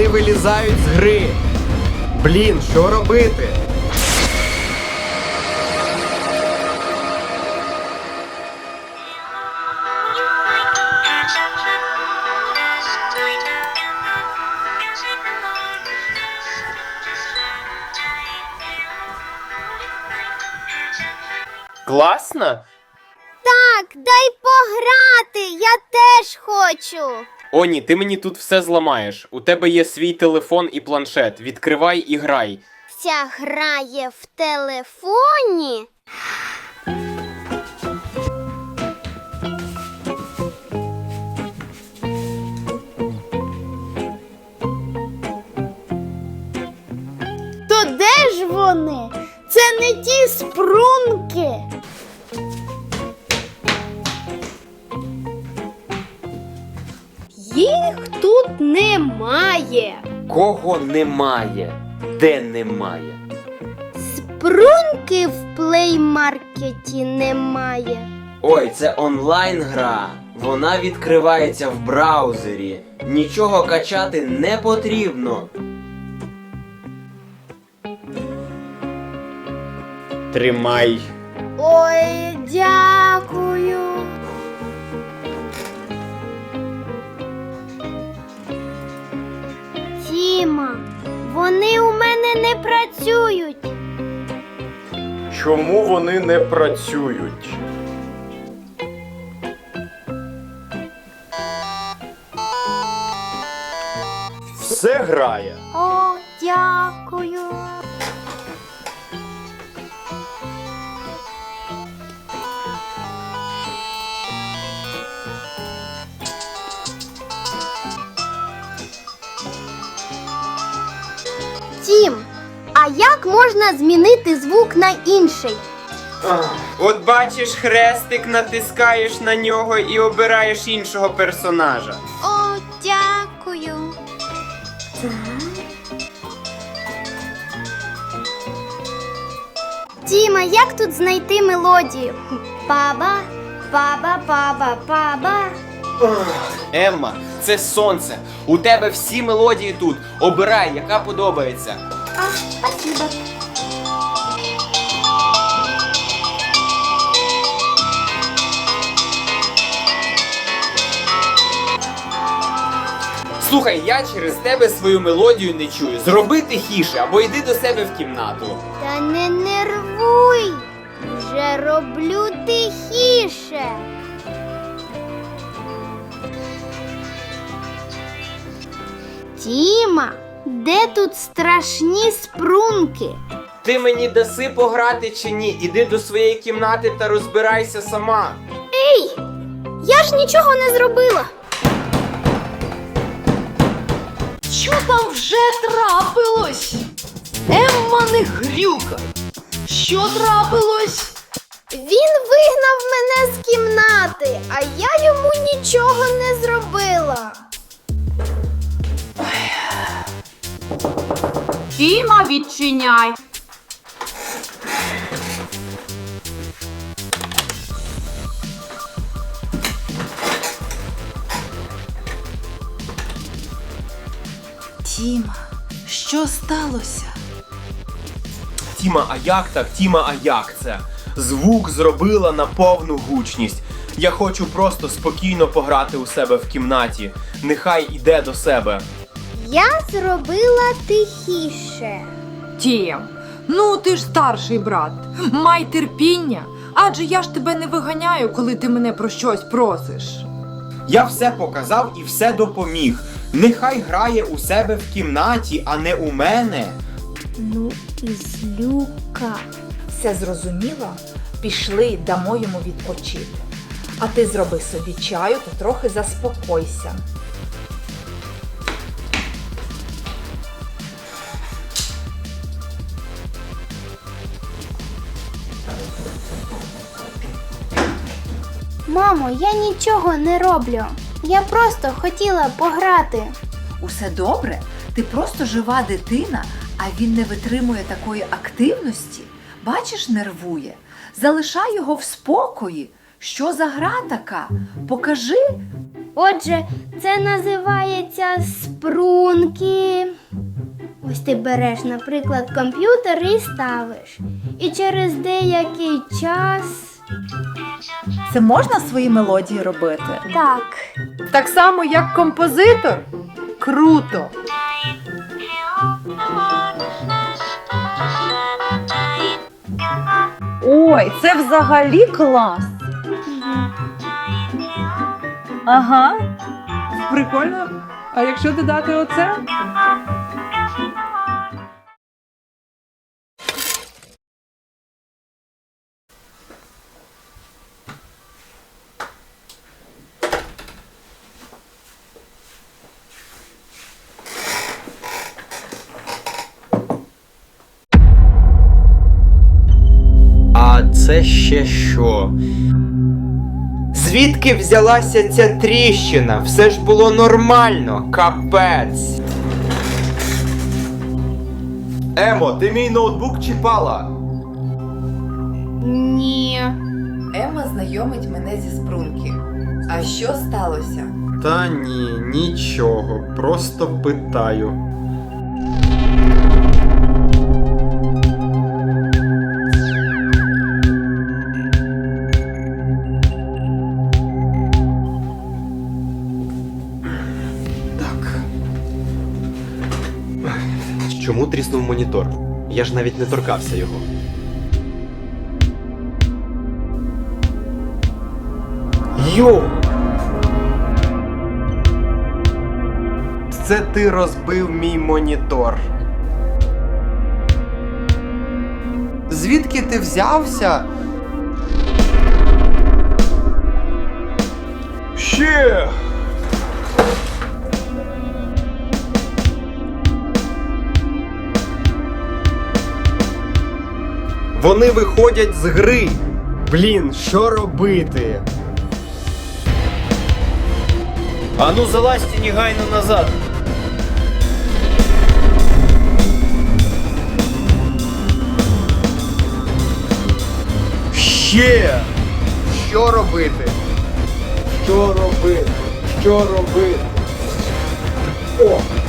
Вони вилізають з гри. Блін, що робити? Класно? Так, дай пограти, я теж хочу. О, ні, ти мені тут все зламаєш. У тебе є свій телефон і планшет. Відкривай і грай. Ця грає в телефоні. То де ж вони? Це не ті спрунки. Немає. Кого немає? Де немає? Спрунки в плеймаркеті немає. Ой, це онлайн гра. Вона відкривається в браузері. Нічого качати не потрібно. Тримай. Ой, Чому вони не працюють? Все грає. О, дякую. Як можна змінити звук на інший? От бачиш хрестик, натискаєш на нього і обираєш іншого персонажа. О, дякую. Тіма, як тут знайти мелодію? Баба, баба, баба, баба. Емма, це сонце. У тебе всі мелодії тут. Обирай, яка подобається. Спасибо. Слухай, я через тебе свою мелодію не чую. Зроби тихіше або йди до себе в кімнату. Та не нервуй. Вже роблю тихіше. Тіма, де тут страшні спрунки? Ти мені даси пограти чи ні? Іди до своєї кімнати та розбирайся сама. Ей! Я ж нічого не зробила. Що там вже трапилось? Емма не грюка. Що трапилось? Він вигнав мене з кімнати, а я йому нічого не зробила. Тіма, відчиняй. Тіма, що сталося? Тіма, а як так? Тіма, а як це? Звук зробила на повну гучність. Я хочу просто спокійно пограти у себе в кімнаті. Нехай іде до себе. Я зробила тихіше. Тім, ну ти ж старший брат. Май терпіння. Адже я ж тебе не виганяю, коли ти мене про щось просиш. Я все показав і все допоміг. Нехай грає у себе в кімнаті, а не у мене. Ну і злюка. Все зрозуміло? Пішли, дамо йому відпочити. А ти зроби собі чаю та трохи заспокойся. Мамо, я нічого не роблю. Я просто хотіла пограти. Усе добре? Ти просто жива дитина, а він не витримує такої активності. Бачиш, нервує. Залишай його в спокої. Що за гра така? Покажи. Отже, це називається спрунки. Ось ти береш, наприклад, комп'ютер і ставиш. І через деякий час. Це можна свої мелодії робити? Так. Так само, як композитор? Круто! Ой, це взагалі клас. Ага. Прикольно. А якщо додати оце? А це ще що? Звідки взялася ця тріщина? Все ж було нормально, капець. Емо, ти мій ноутбук чіпала? Ні. Ема знайомить мене зі спрунки. А що сталося? Та ні, нічого, просто питаю. Тріснув монітор? Я ж навіть не торкався його. Йо! Це ти розбив мій монітор. Звідки ти взявся? Ще! Вони виходять з гри. Блін, що робити? Ану залазьте негайно назад. Ще! Що робити? Що робити? Що робити? О!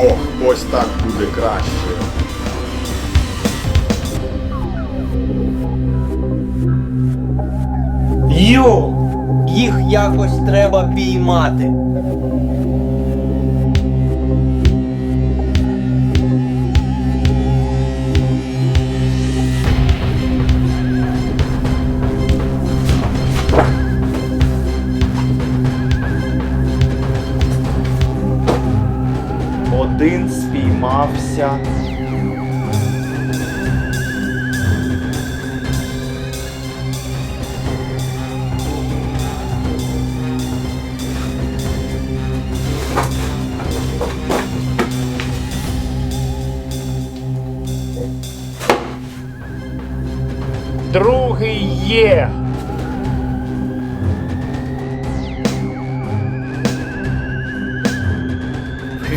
О, ось так буде краще. Йо! Їх якось треба піймати. Один спіймався. Другий є.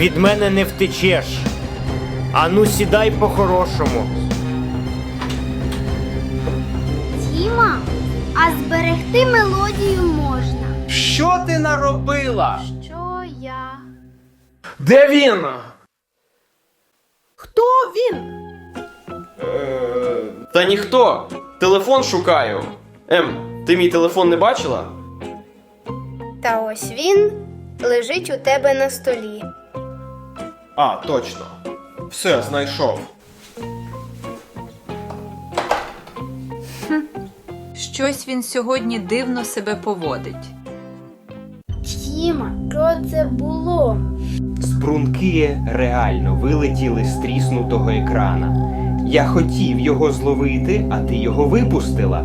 Від мене не втечеш. Ану сідай по-хорошому. Тіма, а зберегти мелодію можна. Що ти наробила? Що я? Де він? Хто він? Е, Та ніхто. Телефон шукаю. Ем, ти мій телефон не бачила? Та ось він лежить у тебе на столі. А, точно. Все, знайшов. Щось він сьогодні дивно себе поводить. Тіма, що це було? Спрунки реально вилетіли з тріснутого екрана. Я хотів його зловити, а ти його випустила.